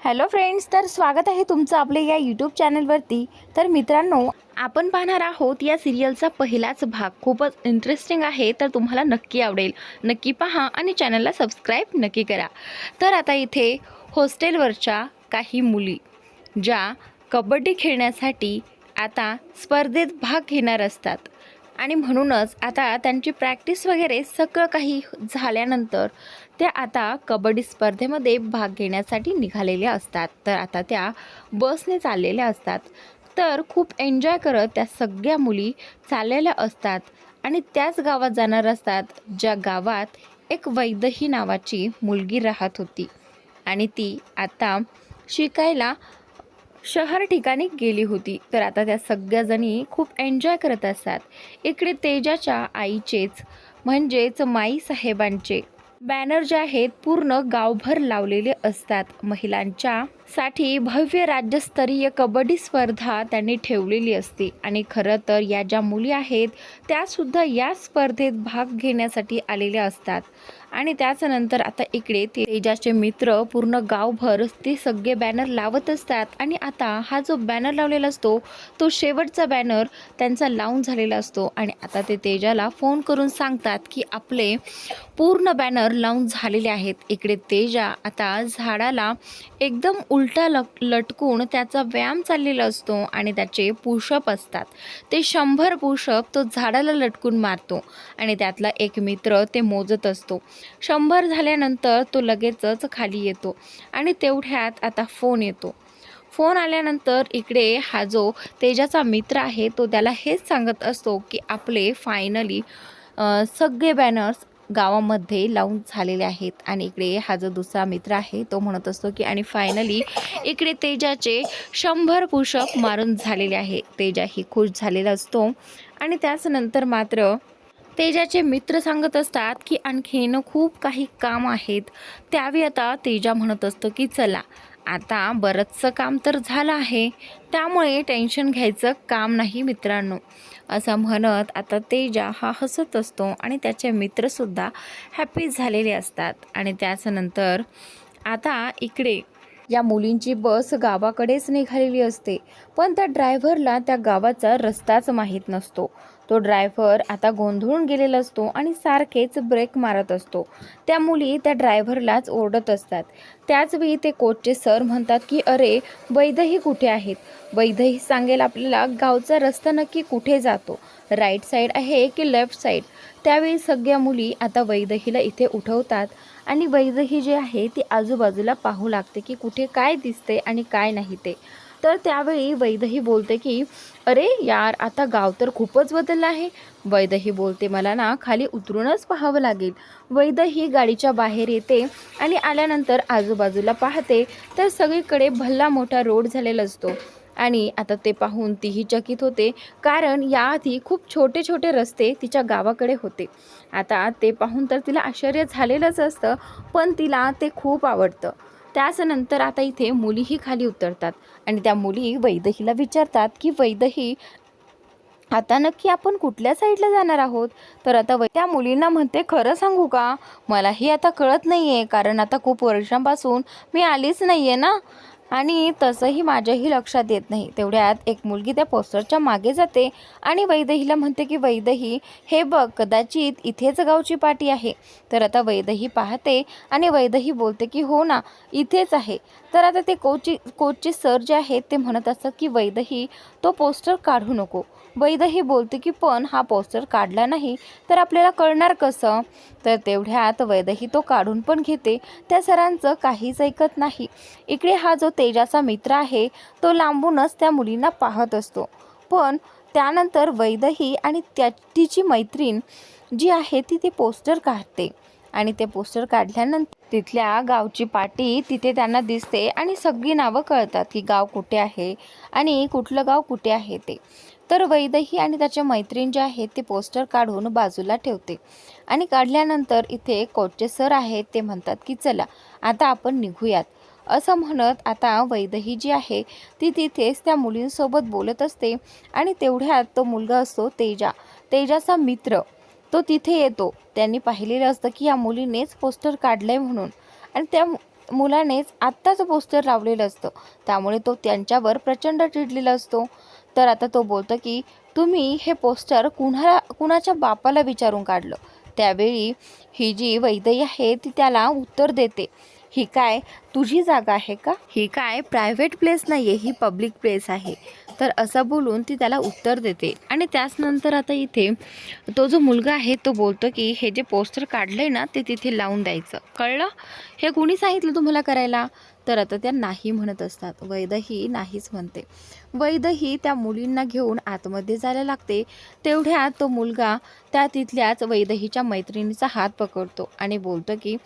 Hello friends तर स्वागत आहे तुमचं आपल्या या यूट्यूब चॅनलवरती तर मित्रांनो आपण पाहणार आहोत या सिरियलचा पहिलाच भाग. खूपच इंटरेस्टिंग आहे तर तुम्हाला नक्की आवडेल. नक्की पहा आणि चॅनलला सबस्क्राईब नक्की करा. तर आता इथे हॉस्टेलवरच्या काही मुली ज्या कबड्डी खेळण्यासाठी आता स्पर्धेत भाग घेणार असतात. आणि म्हणूनच आता त्यांची प्रॅक्टिस वगैरे सगळं काही झाल्यानंतर त्या आता कबड्डी स्पर्धेमध्ये भाग घेण्यासाठी निघालेल्या असतात. तर आता त्या बसने चाललेल्या असतात. तर खूप एन्जॉय करत त्या सगळ्या मुली चाललेल्या असतात आणि त्याच गावात जाणार असतात ज्या गावात एक वैदही नावाची मुलगी राहत होती. आणि ती आता शिकायला शहर ठिकाणी गेली होती. तर आता त्या सगळ्याजणी खूप एन्जॉय करत असतात. इकडे तेजाच्या आईचेच म्हणजेच माईसाहेबांचे बॅनर जे आहेत पूर्ण गावभर लावलेले असतात. महिलांच्या साठी भव्य राज्यस्तरीय कबड्डी स्पर्धा त्यांनी ठेवलेली असते. आणि खरं तर या ज्या मुली आहेत त्यासुद्धा या स्पर्धेत भाग घेण्यासाठी आलेल्या असतात. आणि त्याच्यानंतर आता इकडे ते तेजाचे मित्र पूर्ण गावभर ते सगळे बॅनर लावत असतात आणि आता हा जो बॅनर लावलेला असतो तो शेवटचा बॅनर त्यांचा लावून झालेला असतो. आणि आता ते तेजाला फोन करून सांगतात की आपले पूर्ण बॅनर लावून झालेले आहेत. इकडे तेजा आता झाडाला एकदम उलटा लट लटकून त्याचा व्यायाम चाललेला असतो आणि त्याचे पुशअप असतात. ते शंभर पुशअप तो झाडाला लटकून मारतो आणि त्यातला एक मित्र ते मोजत असतो. शंभर झाल्यानंतर तो लगेचच खाली येतो आणि तेवढ्यात आता फोन येतो. फोन आल्यानंतर इकडे हा जो तेजाचा मित्र आहे तो त्याला हेच सांगत असतो की आपले फायनली सगळे बॅनर्स गावामध्ये लावून झालेले आहेत आणि इकडे हा जो दुसरा मित्र आहे तो म्हणत असतो की आणि फायनली इकडे तेजाचे शंभर पुषप मारून झालेले आहे. तेजाही खुश झालेला असतो आणि त्याच नंतर मात्र तेजाचे मित्र सांगत असतात की आणखीन खूप काही काम आहेत. त्यावेळी आता तेजा म्हणत असतो की चला आता बरंचसं काम तर झालं आहे. त्यामुळे टेन्शन घ्यायचं काम नाही मित्रांनो. असं म्हणत आता तेजा हा हसत असतो आणि त्याचे मित्रसुद्धा हॅपी झालेले असतात. आणि त्याच्यानंतर आता इकडे या मुलींची बस गावाकडेच निघालेली असते. पण त्या ड्रायव्हरला त्या गावाचा रस्ताच माहीत नसतो. तो ड्रायव्हर आता गोंधळून गेलेला असतो आणि सारखेच ब्रेक मारत असतो. त्या मुली त्या ड्रायव्हरलाच ओरडत असतात. त्याचवेळी ते कोचचे सर म्हणतात की अरे वैदही कुठे आहेत? वैदही सांगेल आपल्याला गावचा रस्ता नक्की कुठे जातो? राईट साईड आहे की लेफ्ट साईड? त्यावेळी सगळ्या मुली आता वैदहीला इथे उठवतात आणि वैदही जे आहे ती आजूबाजूला पाहू लागते की कुठे काय दिसते आणि काय नाही ते. तर त्यावेळी वैदही बोलते की अरे यार आता गाव तर खूपच बदललं आहे. वैदही बोलते मला ना खाली उतरूनच पाहावं लागेल. वैदही गाडीच्या बाहेर येते आणि आल्यानंतर आजूबाजूला पाहते तर सगळीकडे भल्ला मोठा रोड झालेला असतो. आणि आता ते पाहून तीही चकित होते कारण याआधी खूप छोटे छोटे रस्ते तिच्या गावाकडे होते. आता ते पाहून तर तिला आश्चर्य झालेलंच असतं पण तिला ते खूप आवडतं. त्याचनंतर आता इथे मुलीही खाली उतरतात. आणि त्या मुली वैदहीला विचारतात की वैदही आता नक्की आपण कुठल्या साईडला जाणार आहोत? तर आता वै त्या मुलींना म्हणते खरं सांगू का? मलाही आता कळत नाही आहे कारण आता खूप वर्षांपासून मी आलीच नाही आहे ना. आणि तसंही माझ्याही लक्षात येत नाही. तेवढ्यात एक मुलगी त्या पोस्टरच्या मागे जाते आणि वैदहीला म्हणते की वैदही हे बघ कदाचित इथेच गावची पाटी आहे. तर आता वैदही पाहते आणि वैदही बोलते की हो ना इथेच आहे. तर आता ते कोचची कोचचे सर जे आहेत ते म्हणत असतात की वैदही तो पोस्टर काढू नको. वैदही बोलते की पण हा पोस्टर काढला नाही तर आपल्याला कळणार कसं? तर तेवढ्यात वैदही तो काढून पण घेते. त्या सरांचं काहीच ऐकत नाही. इकडे हा जो तेजाचा मित्र आहे तो लांबूनच त्या मुलींना पाहत असतो. पण त्यानंतर वैदही आणि त्या तिची मैत्रीण जी आहे ती ते पोस्टर काढते. आणि ते पोस्टर काढल्यानंतर तिथल्या गावची पाटी तिथे त्यांना दिसते आणि सगळी नावं कळतात की गाव कुठे आहे आणि कुठलं गाव कुठे आहे ते. तर वैदही आणि त्याच्या मैत्रीण जे आहेत ते पोस्टर काढून बाजूला ठेवते. आणि काढल्यानंतर इथे कोचचे सर आहेत ते म्हणतात की चला आता आपण निघूयात. असं म्हणत आता वैदही जी आहे ती तिथेच त्या मुलींसोबत बोलत असते आणि तेवढ्यात तो मुलगा असतो तेजा. तेजाचा मित्र. तो तिथे येतो. त्यांनी पाहिलेलं असतं की या मुलीनेच पोस्टर काढलं आहे म्हणून. आणि त्या मुलानेच आत्ताच पोस्टर लावलेलं असतं. त्यामुळे तो त्यांच्यावर प्रचंड चिडलेला असतो. तर आता तो बोलतो की तुम्ही हे पोस्टर कुणाला कुणाच्या बापाला विचारून काढलं? त्यावेळी ही जी वैदई आहे ती त्याला उत्तर देते. ही काय? तुझी जागा आहे का? ही काय? प्रायव्हेट प्लेस नाही आहे ही पब्लिक प्लेस आहे. तर असं बोलून ती त्याला उत्तर देते. आणि त्याच नंतर आता इथे तो जो मुलगा आहे तो बोलतो की हे जे पोस्टर काढलं आहे ना ते तिथे लावून द्यायचं. कळलं? हे कोणी सांगितलं तुम्हाला करायला? तर आता त्या नाही म्हणत असतात. वैदही नाहीच म्हणते. वैदही त्या मुलींना घेऊन आतमध्ये जायला लागते. तेवढ्यात तो मुलगा त्या तिथल्याच वैदहीच्या मैत्रिणीचा हात पकडतो आणि बोलतो की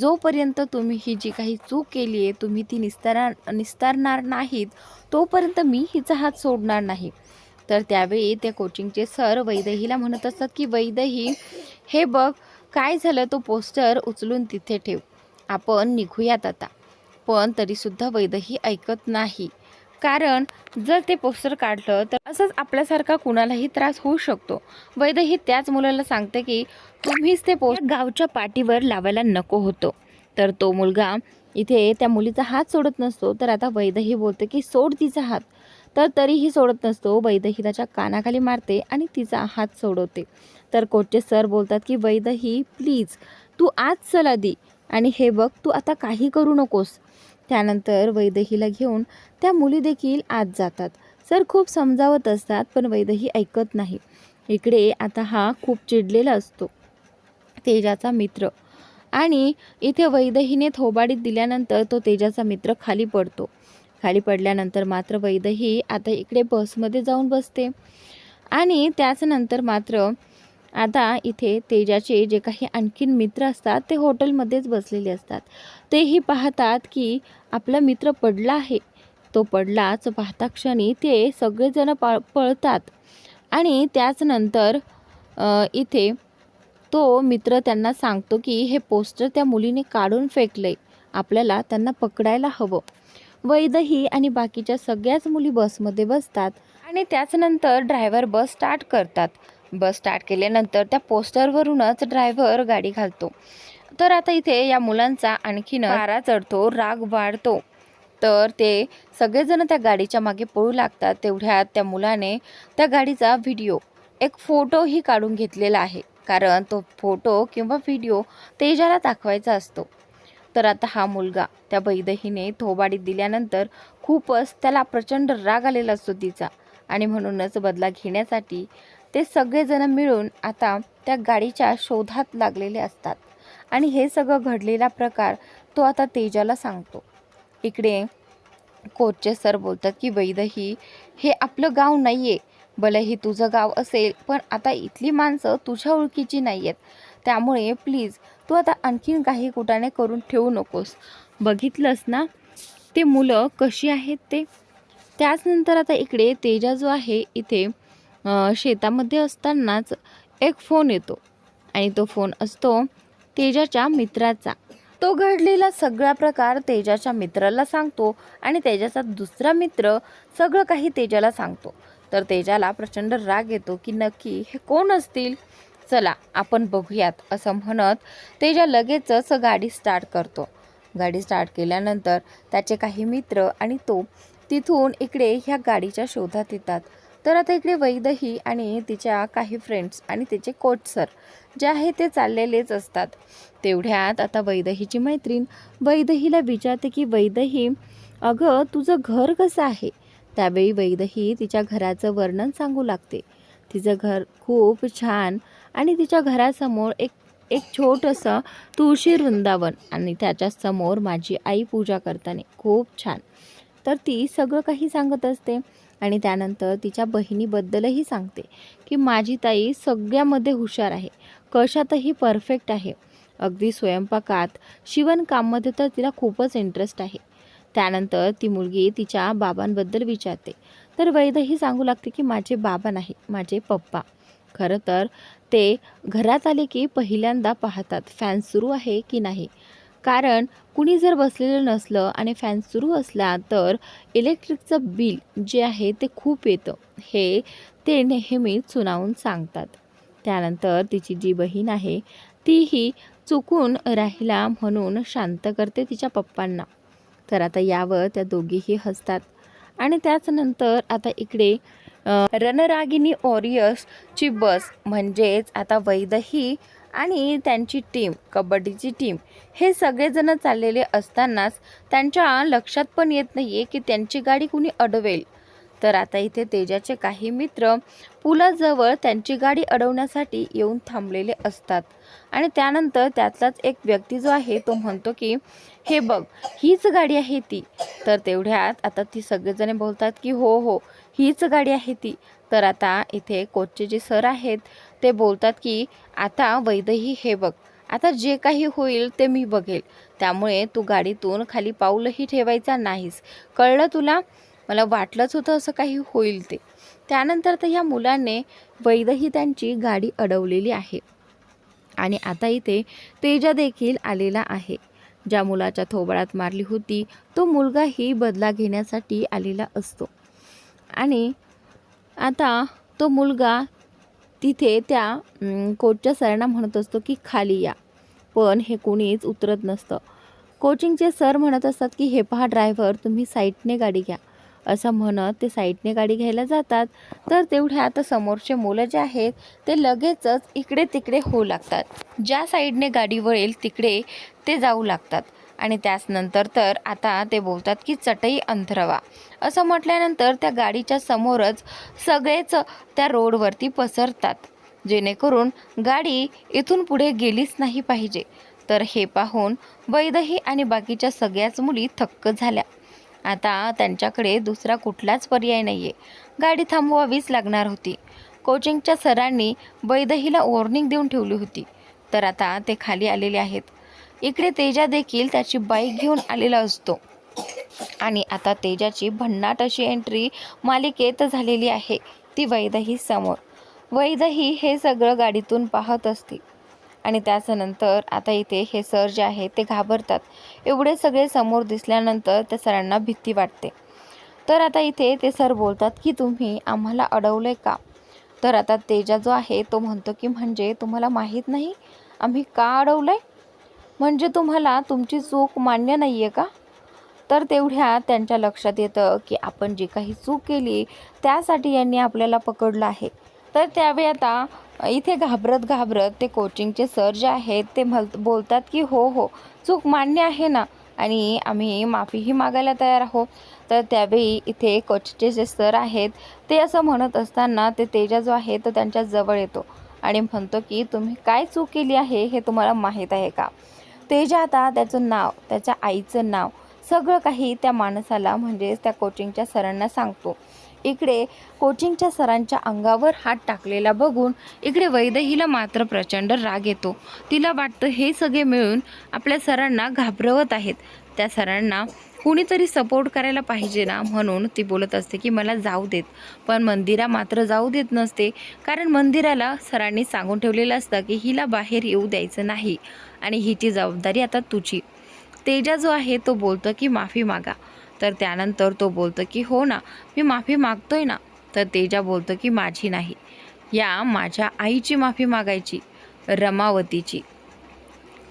जोपर्यंत तुम्ही ही जी काही चूक केली आहे तुम्ही ती निस्तारा निस्तारणार नाहीत तोपर्यंत मी हिचा हात सोडणार नाही. तर त्यावेळी त्या कोचिंगचे सर वैदहीला म्हणत असतात की वैदही हे बघ काय झालं? तो पोस्टर उचलून तिथे ठेव. आपण निघूयात आता. पण तरीसुद्धा वैदही ऐकत नाही. कारण जर ते पोस्टर काढलं तर असंच आपल्यासारखा कुणालाही त्रास होऊ शकतो. वैदही त्याच मुलाला सांगते की तुम्हीच ते पोस्ट गावच्या पाठीवर लावायला नको होतो. तर तो मुलगा इथे त्या मुलीचा हात सोडत नसतो. तर आता वैदही बोलते की सोड तिचा हात. तर तरीही सोडत नसतो. वैदही त्याच्या कानाखाली मारते आणि तिचा हात सोडवते. तर कोचचे सर बोलतात की वैदही प्लीज तू आज चला दी. आणि हे बघ तू आता काही करू नकोस. त्यानंतर वैदहीला घेऊन त्या मुली देखील आत जातात. सर खूप समजावत असतात पण वैदही ऐकत नाही. इकडे आता हा खूप चिडलेला असतो तेजाचा मित्र. आणि इथे वैदहीने थोबाडीत दिल्यानंतर तो तेजाचा मित्र खाली पडतो. खाली पडल्यानंतर मात्र वैदही आता इकडे बसमध्ये जाऊन बसते. आणि त्याचनंतर मात्र आता इथे तेजाचे जे काही आणखीन मित्र असतात ते हॉटेलमध्येच बसलेले असतात. तेही पाहतात की आपला मित्र पडला आहे. तो पडलाच पाहता क्षणी ते सगळेजण पा पळतात. आणि त्याचनंतर इथे तो मित्र त्यांना सांगतो की हे पोस्टर त्या मुलीने काढून फेकलंय. आपल्याला त्यांना पकडायला हवं. वैदही आणि बाकीच्या सगळ्याच मुली बसमध्ये बसतात आणि त्याचनंतर ड्रायव्हर बस स्टार्ट करतात. बस स्टार्ट केल्यानंतर त्या पोस्टरवरूनच ड्रायव्हर गाडी घालतो. तर आता इथे या मुलांचा आणखीन वारा चढतो राग वाढतो. तर ते सगळेजण त्या गाडीच्या मागे पळू लागतात तेवढ्यात त्या मुलाने त्या गाडीचा व्हिडिओ एक फोटोही काढून घेतलेला आहे. कारण तो फोटो किंवा व्हिडिओ तेजाला दाखवायचा असतो. तर आता हा मुलगा त्या बैदहीने थोबाडीत दिल्यानंतर खूपच त्याला प्रचंड राग आलेला असतो तिचा. आणि म्हणूनच बदला घेण्यासाठी ते सगळेजण मिळून आता त्या गाडीच्या शोधात लागलेले असतात. आणि हे सगळं घडलेला प्रकार तो आता तेजाला सांगतो. इकडे कोचचे सर बोलतात की वैदही हे आपलं गाव नाही आहे भलेही तुझं गाव असेल पण आता इथली माणसं तुझ्या ओळखीची नाही आहेत त्यामुळे प्लीज तू आता आणखीन काही कुटाने करून ठेवू नकोस. बघितलंस ना? ते मुलं कशी आहेत ते? त्याचनंतर आता इकडे तेजा जो आहे इथे शेतामध्ये असतानाच एक फोन येतो. आणि तो फोन असतो तेजाच्या मित्राचा. तो घडलेला सगळा प्रकार तेजाच्या मित्राला सांगतो आणि तेजाचा दुसरा मित्र सगळं काही तेजाला सांगतो. तर तेजाला प्रचंड राग येतो की नक्की हे कोण असतील? चला आपण बघूयात असं म्हणत तेजा लगेचच गाडी स्टार्ट करतो. गाडी स्टार्ट केल्यानंतर त्याचे काही मित्र आणि तो तिथून इकडे ह्या गाडीच्या शोधात येतात. तर आता इकडे वैदही आणि तिच्या काही फ्रेंड्स आणि तिचे कोच सर जे आहे ते चाललेलेच असतात. तेवढ्यात आता वैदहीची मैत्रीण. वैदहीला विचारते की वैदही अगं तुझं घर कसं आहे? त्यावेळी वैदही तिच्या घराचं वर्णन सांगू लागते. तिचं घर खूप छान आणि तिच्या घरासमोर एक एक छोटंसं तुळशी वृंदावन आणि त्याच्यासमोर माझी आई पूजा करताना खूप छान. तर ती सगळं काही सांगत असते. आणि त्यानंतर तिच्या बहिणीबद्दलही सांगते की माझी ताई सगळ्यामध्ये हुशार आहे. कशातही परफेक्ट आहे. अगदी स्वयंपाकात शिवणकाममध्ये तर तिला खूपच इंटरेस्ट आहे. त्यानंतर ती मुलगी तिच्या बाबांबद्दल विचारते. तर वैदही सांगू लागते की माझे बाबा नाही माझे पप्पा. खरं तर ते घरात आले की पहिल्यांदा पाहतात फॅन सुरू आहे की नाही. कारण कुणी जर बसलेलं नसलं आणि फॅन सुरू असला तर इलेक्ट्रिकचं बिल जे आहे ते खूप येतं. हे ते नेहमी सुनावून सांगतात. त्यानंतर तिची जी बहीण आहे तीही चुकून राहिला म्हणून शांत करते तिच्या पप्पांना. तर आता यावर त्या दोघीही हसतात. आणि त्याचनंतर आता इकडे अ, रणरागिनी ऑरियसची बस म्हणजेच आता वैदही आणि त्यांची टीम कबड्डीची टीम हे सगळेजण चाललेले असतानाच त्यांच्या लक्षात पण येत नाही आहे की त्यांची गाडी कुणी अडवेल. तर आता इथे तेजाचे काही मित्र पुलाजवळ त्यांची गाडी अडवण्यासाठी येऊन थांबलेले असतात. आणि त्यानंतर त्यातलाच एक व्यक्ती जो आहे तो म्हणतो की हे बघ हीच गाडी आहे ती. तर तेवढ्यात आता ती सगळेजण बोलतात की हो हो हीच गाडी आहे ती. तर आता इथे कोचचे जे सर आहेत ते बोलतात की आता वैदही हे बघ. आता जे काही होईल ते मी बघेल. त्यामुळे तू गाडीतून खाली पाऊलही ठेवायचा नाहीस. कळलं तुला? मला वाटलंच होतं असं काही होईल ते. त्यानंतर तर ह्या मुलाने वैदही त्यांची गाडी अडवलेली आहे. आणि आता इथे तेजा देखील आलेला आहे. ज्या मुलाच्या थोबाळात मारली होती तो मुलगाही बदला घेण्यासाठी आलेला असतो. आणि आता तो मुलगा तिथे त्या कोचच्या सरांना म्हणत असतो की खाली या. पण हे कोणीच उतरत नसतं. कोचिंगचे सर म्हणत असतात की हे पहा ड्रायव्हर तुम्ही साईटने गाडी घ्या. असं म्हणत ते साईडने गाडी घ्यायला जातात. तर तेवढ्या आता समोरचे मुलं जे आहेत ते लगेचच इकडे तिकडे होऊ लागतात. ज्या साईडने गाडी वळेल तिकडे ते जाऊ लागतात. आणि त्याच नंतर तर आता ते बोलतात की चटई अंथरवा असं म्हटल्यानंतर त्या गाडीच्या समोरच सगळेच त्या रोडवरती पसरतात. जेणेकरून गाडी इथून पुढे गेलीच नाही पाहिजे. तर हे पाहून वैदही आणि बाकीच्या सगळ्याच मुली थक्क झाल्या. आता त्यांच्याकडे दुसरा कुठलाच पर्याय नाही आहे गाडी थांबवावीच लागणार होती. कोचिंगच्या सरांनी वैदहीला वॉर्निंग देऊन ठेवली होती. तर आता ते खाली आलेले आहेत. इकडे तेजा देखील त्याची बाईक घेऊन आलेला असतो. आणि आता तेजाची भन्नाट अशी एंट्री मालिकेत झालेली आहे. ती वैदही समोर. वैदही हे सगळं गाडीतून पाहत असते. आणि त्याच्यानंतर आता इथे हे सर जे आहे ते घाबरतात. एवढे सगळे समोर दिसल्यानंतर त्या सरांना भीती वाटते. तर आता इथे ते सर बोलतात की तुम्ही आम्हाला अडवलं का? तर आता तेजा जो आहे तो म्हणतो की म्हणजे तुम्हाला माहीत नाही? आम्ही का अडवलं आहे म्हणजे तुम्हाला तुमची चूक मान्य नाही आहे का? तर तेवढ्या त्यांच्या लक्षात येतं की आपण जी काही चूक केली त्यासाठी यांनी आपल्याला पकडलं आहे. तर त्यावेळी आता इथे घाबरत घाबरत ते कोचिंगचे सर जे आहेत ते म्हल बोलतात की हो हो चूक मान्य आहे ना? आणि आम्ही माफीही मागायला तयार आहो तर त्यावेळी इथे कोचचे जे सर आहेत ते असं म्हणत असताना ते तेजा जो आहे तो त्यांच्या जवळ येतो आणि म्हणतो की तुम्ही काय चूक केली आहे हे तुम्हाला माहीत आहे का? तेजा आता त्याचं नाव त्याच्या आईचं नाव सगळं काही त्या माणसाला म्हणजेच त्या कोचिंगच्या सरांना सांगतो. इकडे कोचिंगच्या सरांच्या अंगावर हात टाकलेला बघून इकडे वैदहीला मात्र प्रचंड राग येतो. तिला वाटतं हे सगळे मिळून आपल्या सरांना घाबरवत आहेत. त्या सरांना कुणीतरी सपोर्ट करायला पाहिजे ना म्हणून ती बोलत असते की मला जाऊ देत. पण मंदिरा मात्र जाऊ देत नसते. कारण मंदिराला सरांनी सांगून ठेवलेलं असतं की हिला बाहेर येऊ द्यायचं नाही. आणि हिची जबाबदारी आता तुझी. तेजा जो आहे तो बोलतो की माफी मागा. तर त्यानंतर तो बोलतो की हो ना मी माफी मागतोय ना. तर तेजा बोलतो की माझी नाही. या माझ्या आईची माफी मागायची रमावतीची.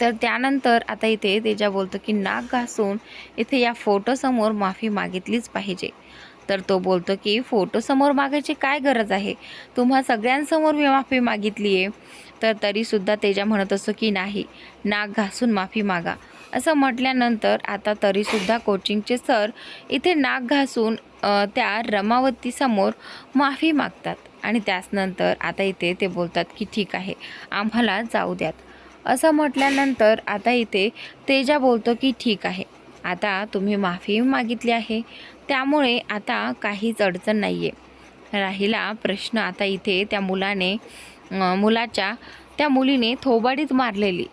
तर त्यानंतर आता इथे तेजा बोलतो की नाक घासून इथे या फोटोसमोर माफी मागितलीच पाहिजे. तर तो बोलतो की फोटोसमोर मागायची काय गरज आहे? तुम्हा सगळ्यांसमोर मी माफी मागितली आहे तर तरीसुद्धा तेजा म्हणत असतो की नाही नाक घासून माफी मागा. असं म्हटल्यानंतर आता तरीसुद्धा कोचिंगचे सर इथे नाक घासून त्या रमावतीसमोर माफी मागतात. आणि त्याचनंतर आता इथे ते बोलतात की ठीक आहे आम्हाला जाऊ द्यात. असं म्हटल्यानंतर आता इथे तेजा बोलतो की ठीक आहे आता तुम्ही माफी मागितली आहे. त्यामुळे आता काहीच अडचण नाही आहे राहिला प्रश्न आता इथे त्या मुलाने मुलाच्या त्या मुलीने थोबाडीत मारलेली.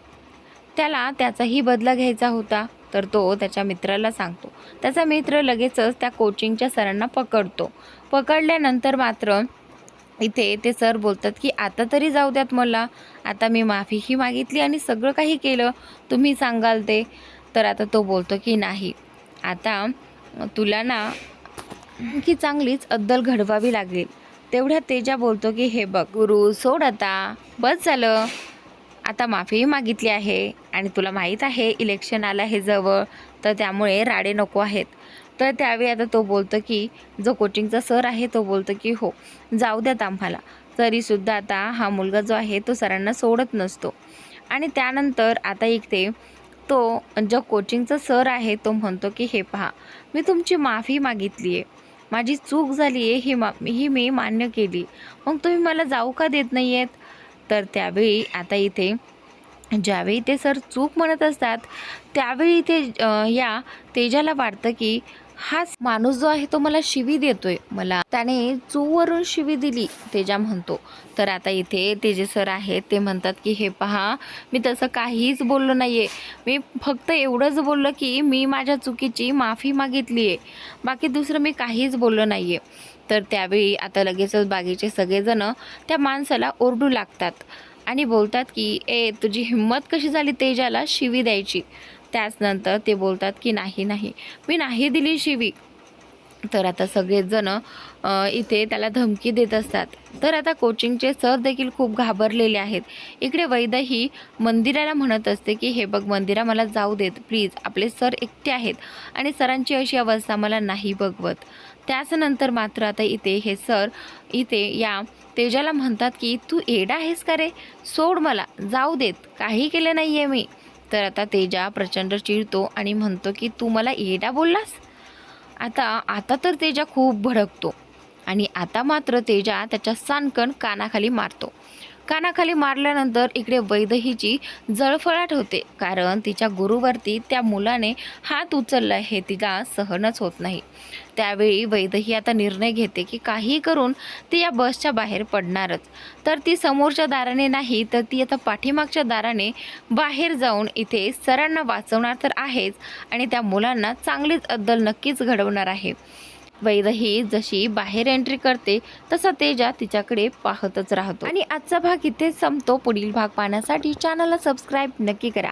त्याला त्याचाही बदला घ्यायचा होता तर तो त्याच्या मित्राला सांगतो. त्याचा मित्र लगेचच त्या कोचिंगच्या सरांना पकडतो. पकडल्यानंतर मात्र इथे ते सर बोलतात की आता तरी जाऊ द्यात मला. आता मी माफीही मागितली आणि सगळं काही केलं. तुम्ही सांगाल ते. तर आता तो बोलतो की नाही. आता तुला ना की चांगलीच अद्दल घडवावी लागेल. तेवढ्यात तेजा बोलतो की हे बघ गुरु सोड आता. बस झालं. आता माफीही मागितली आहे आणि तुला माहीत आहे इलेक्शन आलं आहे जवळ. तर त्यामुळे राडे नको आहेत. तर त्यावेळी आता तो बोलतो की जो कोचिंगचा सर आहे तो बोलतो की हो जाऊ द्यात आम्हाला. तरीसुद्धा आता हा मुलगा जो आहे तो सरांना सोडत नसतो. आणि त्यानंतर आता इथे तो जो कोचिंगचा सर आहे तो म्हणतो की हे पहा मी तुमची माफी मागितली आहे माझी चूक झाली आहे ही मा ही मी मान्य केली. मग तुम्ही मला जाऊ का देत नाही आहेत तर त्यावेळी आता इथे ज्यावेळी ते सर चूक म्हणत असतात त्यावेळी ते या तेजाला वाटतं की हा माणूस जो आहे तो मला शिवी देतोय. मला त्याने चूवरून शिवी दिली तेजा म्हणतो. तर आता इथे तेजे सर आहेत ते म्हणतात की हे पहा मी तसं काहीच बोललो नाही मी फक्त एवढंच बोललं की मी माझ्या चुकीची माफी मागितली आहे बाकी दुसरं मी काहीच बोललो नाही तर त्यावेळी आता लगेचच बागेचे सगळेजण त्या माणसाला ओरडू लागतात आणि बोलतात की ए तुझी हिंमत कशी झाली तेजाला शिवी द्यायची? त्याचनंतर ते बोलतात की नाही नाही. मी नाही दिली शिवी. तर आता सगळेजणं इथे त्याला धमकी देत असतात. तर आता कोचिंगचे सर देखील खूप घाबरलेले आहेत. इकडे वैदही मंदिराला म्हणत असते की हे बघ मंदिरा मला जाऊ देत. प्लीज आपले सर एकटे आहेत आणि सरांची अशी अवस्था मला नाही बघवत. त्याचनंतर मात्र आता इथे हे सर इथे या तेजाला म्हणतात की तू एडा आहेस का रे? सोड मला. जाऊ देत. काही केलं नाही आहे मी. तर आता तेजा प्रचंड चिडतो आणि म्हणतो की तू मला येडा बोललास? आता आता तर तेजा खूप भडकतो आणि आता मात्र तेजा त्याच्या सानकण कानाखाली मारतो. कानाखाली मारल्यानंतर इकडे वैदहीची जळफळाट होते. कारण तिच्या गुरुवरती त्या मुलाने हात उचलला हे तिला सहनच होत नाही. त्यावेळी वैदही आता निर्णय घेते की काही करून ती या बसच्या बाहेर पडणारच. तर ती समोरच्या दाराने नाही तर ती आता पाठीमागच्या दाराने बाहेर जाऊन इथे सरांना वाचवणार तर आहेच आणि त्या मुलांना चांगलीच अद्दल नक्कीच घडवणार आहे. वैदही जशी बाहेर एंट्री करते तसा तेजा तिच्याकडे पाहतच राहतो. आणि आजचा भाग इथे संपतो. पुढील भाग पाहण्यासाठी चॅनलला सबस्क्राईब नक्की करा.